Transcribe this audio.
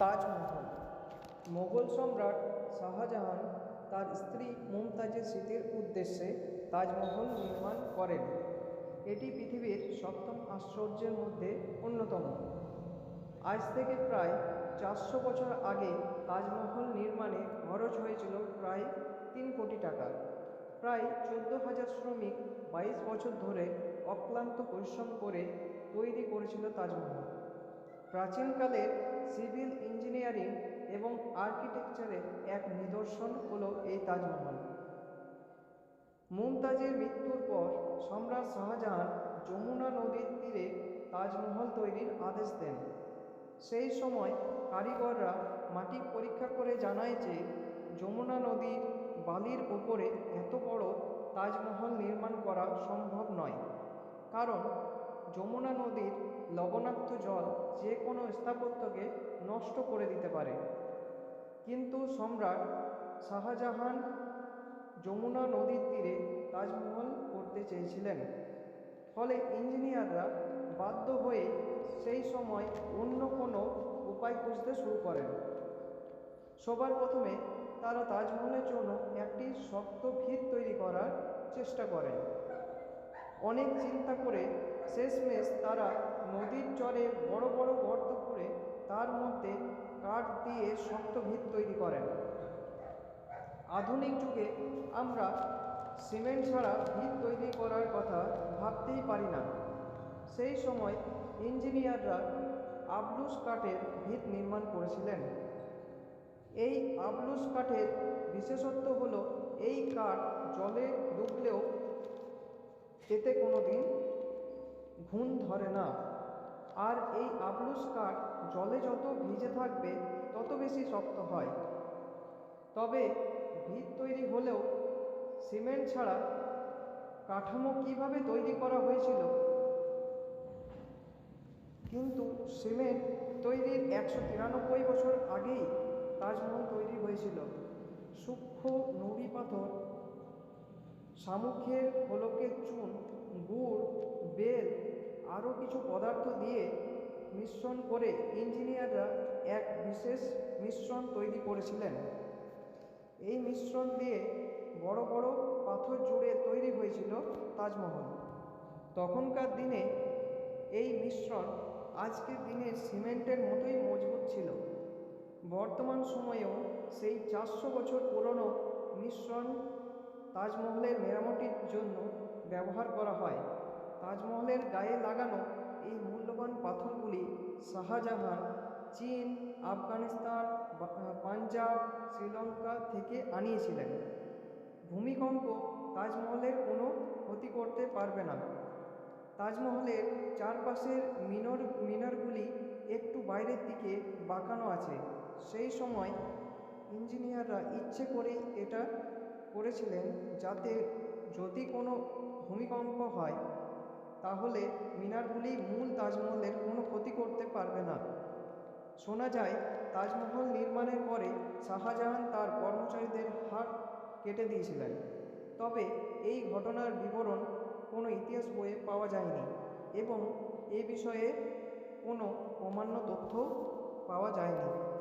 তাজমহল। মোগল সম্রাট শাহজাহান তার স্ত্রী মুমতাজের স্মৃতির উদ্দেশ্যে তাজমহল নির্মাণ করেন। এটি পৃথিবীর সপ্তম আশ্চর্যের মধ্যে অন্যতম। আজ থেকে প্রায় চারশো বছর আগে তাজমহল নির্মাণে খরচ হয়েছিল প্রায় তিন কোটি টাকা। প্রায় চোদ্দ হাজার শ্রমিক বাইশ বছর ধরে অক্লান্ত পরিশ্রম করে তৈরি করেছিল তাজমহল। প্রাচীনকালের সিভিল ইঞ্জিনিয়ারিং এবং আর্কিটেকচারের এক নিদর্শন হল এই তাজমহল। মুমতাজের মৃত্যুর পর সম্রাট শাহজাহান যমুনা নদীর তীরে তাজমহল তৈরির আদেশ দেন। সেই সময় কারিগররা মাটি পরীক্ষা করে জানায় যে যমুনা নদীর বালির ওপরে এত বড় তাজমহল নির্মাণ করা সম্ভব নয়। কারণ যমুনা নদীর লবণাক্ত জল যে কোনো স্থাপত্যকে নষ্ট করে দিতে পারে। কিন্তু সম্রাট শাহজাহান যমুনা নদীর তীরে তাজমহল করতে চেয়েছিলেন। ফলে ইঞ্জিনিয়াররা বাধ্য হয়ে সেই সময় অন্য কোনো উপায় খুঁজতে শুরু করেন। সবার প্রথমে তারা তাজমহলের জন্য একটি শক্ত ভিত তৈরি করার চেষ্টা করেন। অনেক চিন্তা করে শেষমেশ তারা নদীর চরে বড় বড় গর্ত করে তার মধ্যে কাঠ দিয়ে শক্ত ভিত তৈরি করেন। আধুনিক যুগে আমরা সিমেন্ট ছাড়া ভিত তৈরি করার কথা ভাবতেই পারি না। সেই সময় ইঞ্জিনিয়াররা আবলুস কাঠের ভিত নির্মাণ করেছিলেন। এই আবলুস কাঠের বিশেষত্ব হলো এই কাঠ জলে ডুবলেও এতে কোনো দিন ঘুণ ধরে না। আর এই আবলুস কাঠ জলে যত ভিজে থাকবে, তত বেশি শক্ত হয়। তবে ভিত তৈরি হলেও সিমেন্ট ছাড়া কাঠামো কীভাবে তৈরি করা হয়েছিল? কিন্তু সিমেন্ট তৈরির একশো তিরানব্বই বছর আগেই তাজমহল তৈরি হয়েছিল। সূক্ষ্ম নুড়ি পাথর শামুখের ফলকের চুন গুড়, বেল আরও কিছু পদার্থ দিয়ে মিশ্রণ করে ইঞ্জিনিয়াররা এক বিশেষ মিশ্রণ তৈরি করেছিলেন। এই মিশ্রণ দিয়ে বড় বড় পাথর জুড়ে তৈরি হয়েছিল তাজমহল। তখনকার দিনে এই মিশ্রণ আজকের দিনে সিমেন্টের মতোই মজবুত ছিল। বর্তমান সময়েও সেই চারশো বছর পুরনো মিশ্রণ তাজমহলের মেরামতির জন্য ব্যবহার করা হয়। তাজমহলের গায়ে লাগানো এই মূল্যবান পাথরগুলি শাহজাহান, চীন, আফগানিস্তান পাঞ্জাব, শ্রীলঙ্কা থেকে আনিয়েছিলেন। ভূমিকম্প তাজমহলের কোনো ক্ষতি করতে পারবে না। তাজমহলের চারপাশের মিনর, মিনারগুলি একটু বাইরের দিকে বাঁকানো আছে। সেই সময় ইঞ্জিনিয়াররা ইচ্ছে করেই এটা করেছিলেন যাতে যদি কোনো ভূমিকম্প হয়, তাহলে মিনারগুলি মূল তাজমহলের কোনো ক্ষতি করতে পারবে না। শোনা যায়, তাজমহল নির্মাণের পরে শাহজাহান তার কর্মচারীদের হাত কেটে দিয়েছিলেন। তবে এই ঘটনার বিবরণ কোনো ইতিহাস বইয়ে পাওয়া যায়নি এবং এ বিষয়ে কোনো অমান্য তথ্য পাওয়া যায়নি।